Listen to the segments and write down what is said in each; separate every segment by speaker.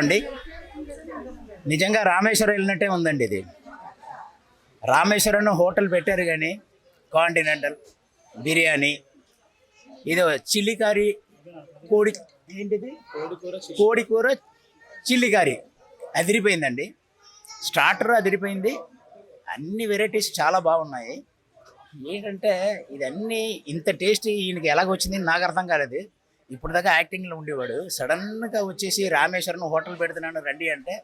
Speaker 1: అండి నిజంగా రామేశ్వరం వెళ్ళినట్టే ఉందండి ఇది. రామేశ్వరం హోటల్ పెట్టారు కానీ కాంటినెంటల్ బిర్యానీ ఇది చిల్లీ కర్రీ కోడి ఏంటిది? కోడి కూర చిల్లి కర్రీ అదిరిపోయిందండి. స్టార్టర్ అదిరిపోయింది. అన్ని వెరైటీస్ చాలా బాగున్నాయి. ఏంటంటే ఇదన్నీ ఇంత టేస్ట్ ఈయనకి ఎలాగొచ్చింది నాకు అర్థం కాలేదు. ఇప్పుడు దాకా యాక్టింగ్లో ఉండేవాడు. సడన్గా వచ్చేసి రామేశ్వరం హోటల్ పెడుతున్నాను రండి అంటే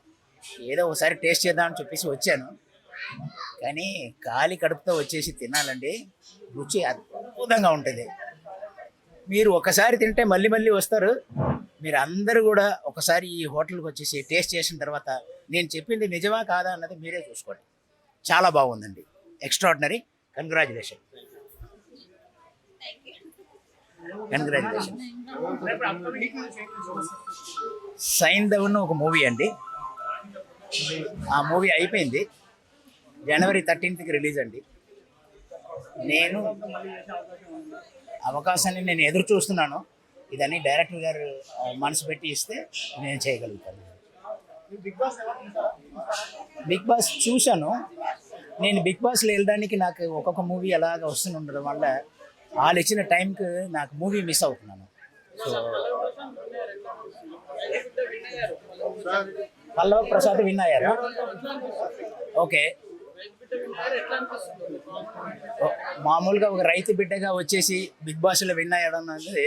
Speaker 1: ఏదో ఒకసారి టేస్ట్ చేద్దామని చెప్పేసి వచ్చాను. కానీ ఖాళీ కడుపుతో వచ్చేసి తినాలండి. రుచి అద్భుతంగా ఉంటుంది. మీరు ఒకసారి తింటే మళ్ళీ మళ్ళీ వస్తారు. మీరు అందరూ కూడా ఒకసారి ఈ హోటల్కి వచ్చేసి టేస్ట్ చేసిన తర్వాత నేను చెప్పింది నిజమా కాదా అన్నది మీరే చూసుకోండి. చాలా బాగుందండి. ఎక్స్ట్రాడినరీ కంగ్రాచులేషన్ కంగ్రాచులేషన్ సైంధవన్ ఒక మూవీ అండి. ఆ మూవీ అయిపోయింది. జనవరి థర్టీన్త్కి రిలీజ్ అండి. నేను అవకాశాన్ని నేను ఎదురు చూస్తున్నాను. ఇదని డైరెక్టర్ గారు మనసు పెట్టి ఇస్తే నేను చేయగలుగుతాను. బిగ్ బాస్ చూశాను. నేను బిగ్ బాస్లో వెళ్ళడానికి నాకు ఒక్కొక్క మూవీ అలాగ వస్తుండడం వల్ల వాళ్ళు ఇచ్చిన టైంకి నాకు మూవీ మిస్ అవుతున్నాను. సో పల్లవ ప్రసాద్ విన్ అయ్యారు? ఓకే. మామూలుగా ఒక రైతు బిడ్డగా వచ్చేసి బిగ్ బాస్లో విన్ అయ్యడం అనేది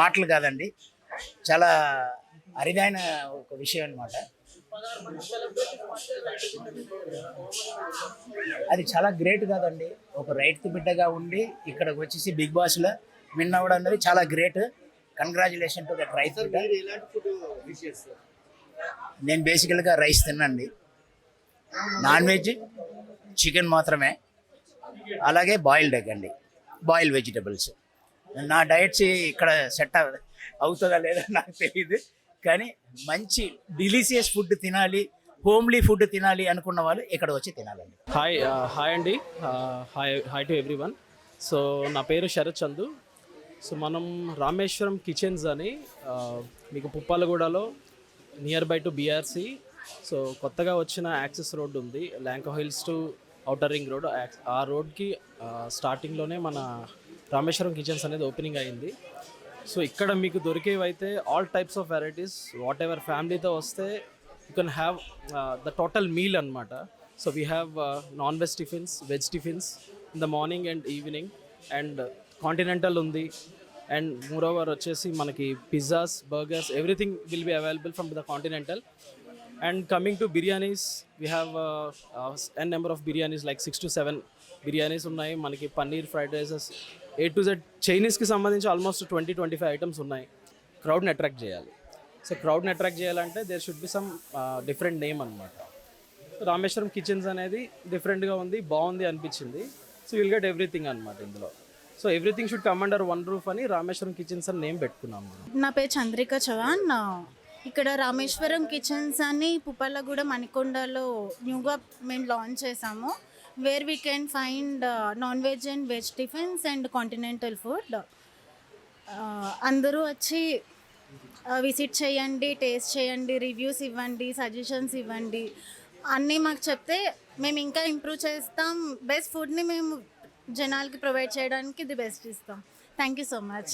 Speaker 1: మాటలు కాదండి. చాలా అరిదైన ఒక విషయం అనమాట అది చాలా గ్రేట్ కాదండి. ఒక రైతు బిడ్డగా ఉండి ఇక్కడికి వచ్చేసి బిగ్ బాస్లో విన్ అవ్వడం అనేది చాలా గ్రేట్ కంగ్రాచులేషన్ టు దట్ బిడ్డ. నేను బేసికల్గా రైస్ తినండి నాన్ వెజ్ చికెన్ మాత్రమే. అలాగే బాయిల్డ్ ఎగ్ అండి. బాయిల్ వెజిటబుల్స్ నా డైట్స్ ఇక్కడ సెట్ అవుతుందా లేదా నాకు తెలియదు కానీ మంచి డిలీషియస్ ఫుడ్ తినాలి హోమ్లీ ఫుడ్ తినాలి అనుకున్న వాళ్ళు ఇక్కడ వచ్చి తినాలండి.
Speaker 2: హాయ్ హాయ్ uh, అండి. Hi hi to everyone so నా పేరు శరత్ చందు. సో మనం రామేశ్వరం కిచెన్స్ అని uh, మీకు పుప్పాలగూడలో near by to BRC so కొత్తగా వచ్చిన యాక్సెస్ రోడ్ ఉంది. Lanco hills to outer ring road ఆ రోడ్కి స్టార్టింగ్లోనే uh, మన రామేశ్వరం కిచెన్స్ అనేది ఓపెనింగ్ అయింది. సో ఇక్కడ మీకు దొరికేవైతే all types of varieties whatever ఫ్యామిలీతో వస్తే you can have the total meal అనమాట so we have non veg tiffins veg tiffins in the morning and evening and continental ఉంది. అండ్ మోర్ ఓవర్ వచ్చేసి మనకి pizzas burgers everything will be available from the continental and coming to biryanis we have n number of biryanis like six to seven biryanis ఉన్నాయి. మనకి paneer fried rices A to Z చైనీస్కి సంబంధించి almost twenty twenty five items ఉన్నాయి క్రౌడ్ని attract చేయాలి. So క్రౌడ్ని attract చేయాలంటే there should be some different name అనమాట Rameshwaram kitchens అనేది డిఫరెంట్గా ఉంది బాగుంది అనిపించింది. సో విల్ గెట్ ఎవ్రీథింగ్ అనమాట ఇందులో. So everything should come under one roof అని రామేశ్వరం కిచెన్స్ అని నేమ్ పెట్టుకున్నాం
Speaker 3: నా పేరు చంద్రిక చవాన్ ఇక్కడ రామేశ్వరం కిచెన్స్ అని పుప్పల్లగూడ మణికొండలో న్యూగా మేము లాంచ్ చేసాము where we can find non veg and veg tiffins and continental food అందరూ వచ్చి uh, విజిట్ చేయండి టేస్ట్ చేయండి రివ్యూస్ ఇవ్వండి సజెషన్స్ ఇవ్వండి. అన్నీ మాకు చెప్తే మేము ఇంకా ఇంప్రూవ్ చేస్తాం. బెస్ట్ ఫుడ్ని మేము జనాలకి ప్రొవైడ్ చేయడానికి ఇది బెస్ట్ ఇస్తాం. Thank you so much